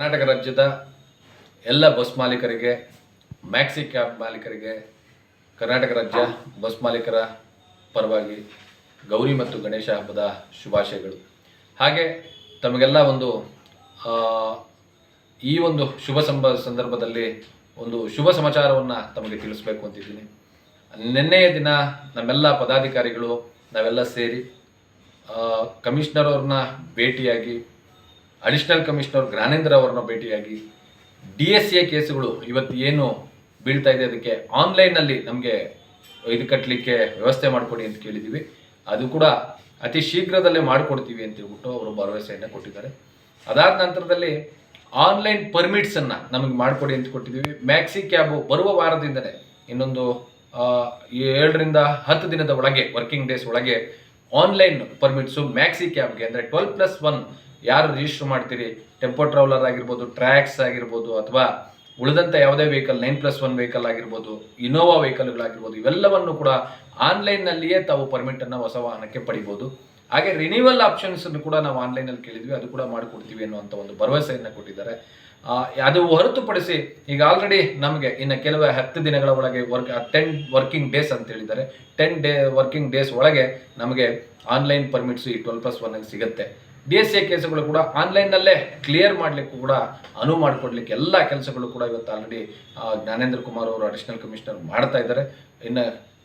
ಕರ್ನಾಟಕ ರಾಜ್ಯದ ಎಲ್ಲ ಬಸ್ ಮಾಲೀಕರಿಗೆ ಮ್ಯಾಕ್ಸಿ ಕ್ಯಾಬ್ ಮಾಲೀಕರಿಗೆ, ಕರ್ನಾಟಕ ರಾಜ್ಯ ಬಸ್ ಮಾಲೀಕರ ಪರವಾಗಿ ಗೌರಿ ಮತ್ತು ಗಣೇಶ ಹಬ್ಬದ ಶುಭಾಶಯಗಳು. ಹಾಗೆ ತಮಗೆಲ್ಲ ಒಂದು ಈ ಒಂದು ಶುಭ ಸಂಬ, ಸಂದರ್ಭದಲ್ಲಿ ಒಂದು ಶುಭ ಸಮಾಚಾರವನ್ನು ತಮಗೆ ತಿಳಿಸ್ಬೇಕು ಅಂತಿದ್ದೀನಿ. ನಿನ್ನೆಯ ದಿನ ನಮ್ಮೆಲ್ಲ ಪದಾಧಿಕಾರಿಗಳು ನಾವೆಲ್ಲ ಸೇರಿ ಕಮಿಷನರ್ ಅವ್ರನ್ನ ಭೇಟಿಯಾಗಿ ಅಡಿಷನಲ್ ಕಮಿಷನರ್ ಜ್ಞಾನೇಂದ್ರ ಅವರನ್ನ ಭೇಟಿಯಾಗಿ ಡಿ ಎಸ್ ಎ ಕೇಸುಗಳು ಇವತ್ತು ಏನು ಬೀಳ್ತಾ ಇದೆ ಅದಕ್ಕೆ ಆನ್ಲೈನಲ್ಲಿ ನಮಗೆ ಇದು ಕಟ್ಟಲಿಕ್ಕೆ ವ್ಯವಸ್ಥೆ ಮಾಡಿಕೊಡಿ ಅಂತ ಕೇಳಿದ್ದೀವಿ. ಅದು ಕೂಡ ಅತಿ ಶೀಘ್ರದಲ್ಲೇ ಮಾಡಿಕೊಡ್ತೀವಿ ಅಂತ ಹೇಳ್ಬಿಟ್ಟು ಅವರು ಭರವಸೆಯನ್ನು ಕೊಟ್ಟಿದ್ದಾರೆ. ಅದಾದ ನಂತರದಲ್ಲಿ ಆನ್ಲೈನ್ ಪರ್ಮಿಟ್ಸನ್ನು ನಮಗೆ ಮಾಡಿಕೊಡಿ ಅಂತ ಕೊಟ್ಟಿದ್ದೀವಿ. ಮ್ಯಾಕ್ಸಿ ಕ್ಯಾಬು ಬರುವ ವಾರದಿಂದಲೇ ಇನ್ನೊಂದು ಏಳರಿಂದ ಹತ್ತು ದಿನದ ಒಳಗೆ, ವರ್ಕಿಂಗ್ ಡೇಸ್ ಒಳಗೆ ಆನ್ಲೈನ್ ಪರ್ಮಿಟ್ಸು ಮ್ಯಾಕ್ಸಿ ಕ್ಯಾಬ್ಗೆ, ಅಂದರೆ ಟ್ವೆಲ್ ಪ್ಲಸ್ ಒನ್ ಯಾರು ರಿಜಿಸ್ಟರ್ ಮಾಡ್ತೀರಿ? ಟೆಂಪೋ ಟ್ರಾವೆಲರ್ ಆಗಿರ್ಬೋದು ಟ್ರ್ಯಾಕ್ಸ್ ಆಗಿರ್ಬೋದು, ಅಥವಾ ಉಳಿದಂಥ ಯಾವುದೇ vehicle nine plus one vehicle ಆಗಿರ್ಬೋದು ಇನೋವಾ ವೆಹಿಕಲ್ಗಳಾಗಿರ್ಬೋದು ಇವೆಲ್ಲವನ್ನು ಕೂಡ ಆನ್ಲೈನ್ನಲ್ಲಿಯೇ ತಾವು ಪರ್ಮಿಟನ್ನು ಹೊಸ ವಾಹನಕ್ಕೆ ಪಡಿಬೋದು. ಹಾಗೆ ರಿನಿವಲ್ ಆಪ್ಷನ್ಸ್ ಕೂಡ ನಾವು ಆನ್ಲೈನಲ್ಲಿ ಕೇಳಿದ್ವಿ. ಅದು ಕೂಡ ಮಾಡಿಕೊಡ್ತೀವಿ ಅನ್ನುವಂಥ ಒಂದು ಭರವಸೆಯನ್ನು ಕೊಟ್ಟಿದ್ದಾರೆ. ಅದು ಹೊರತುಪಡಿಸಿ ಈಗ ಆಲ್ರೆಡಿ ನಮಗೆ ಇನ್ನು ಕೆಲವು ಹತ್ತು ದಿನಗಳ ಒಳಗೆ ವರ್ಕ್ ಟೆನ್ ವರ್ಕಿಂಗ್ ಡೇಸ್ ಅಂತ ಹೇಳಿದ್ದಾರೆ. ಟೆನ್ ಡೇ ವರ್ಕಿಂಗ್ ಡೇಸ್ ಒಳಗೆ ನಮಗೆ ಆನ್ಲೈನ್ ಪರ್ಮಿಟ್ಸು ಈ ಟ್ವೆಲ್ ಪ್ಲಸ್ ಒನ್ ಸಿಗುತ್ತೆ. ಡಿ ಎಸ್ ಎ ಕೇಸುಗಳು ಕೂಡ ಆನ್ಲೈನ್ನಲ್ಲೇ ಕ್ಲಿಯರ್ ಮಾಡಲಿಕ್ಕೂ ಕೂಡ, ಅನುವು ಮಾಡಿಕೊಡ್ಲಿಕ್ಕೆ ಎಲ್ಲ ಕೆಲಸಗಳು ಕೂಡ ಇವತ್ತು ಆಲ್ರೆಡಿ ಜ್ಞಾನೇಂದ್ರ ಕುಮಾರ್ ಅವರು ಅಡಿಷನಲ್ ಕಮಿಷನರ್ ಮಾಡ್ತಾ ಇದ್ದಾರೆ. ಇನ್ನು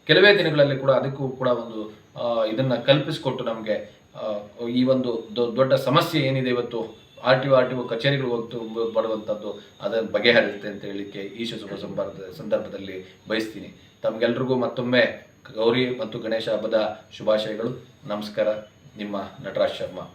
ಕೆಲವೇ ದಿನಗಳಲ್ಲಿ ಕೂಡ ಅದಕ್ಕೂ ಕೂಡ ಒಂದು ಇದನ್ನು ಕಲ್ಪಿಸಿಕೊಟ್ಟು ನಮಗೆ ಈ ಒಂದು ದೊಡ್ಡ ಸಮಸ್ಯೆ ಏನಿದೆ ಇವತ್ತು R T O R T O ಕಚೇರಿಗಳು ಹೋಗ್ತು ಬರುವಂಥದ್ದು ಅದನ್ನು ಬಗೆಹರಿಯುತ್ತೆ ಅಂತ ಹೇಳಲಿಕ್ಕೆ ಈ ಶುಭ ಸಂಬರ್ಧ, ಸಂದರ್ಭದಲ್ಲಿ ಬಯಸ್ತೀನಿ. ತಮಗೆಲ್ರಿಗೂ ಮತ್ತೊಮ್ಮೆ ಗೌರಿ ಮತ್ತು ಗಣೇಶ ಹಬ್ಬದ ಶುಭಾಶಯಗಳು. ನಮಸ್ಕಾರ. ನಿಮ್ಮ ನಟರಾಜ್ ಶರ್ಮಾ.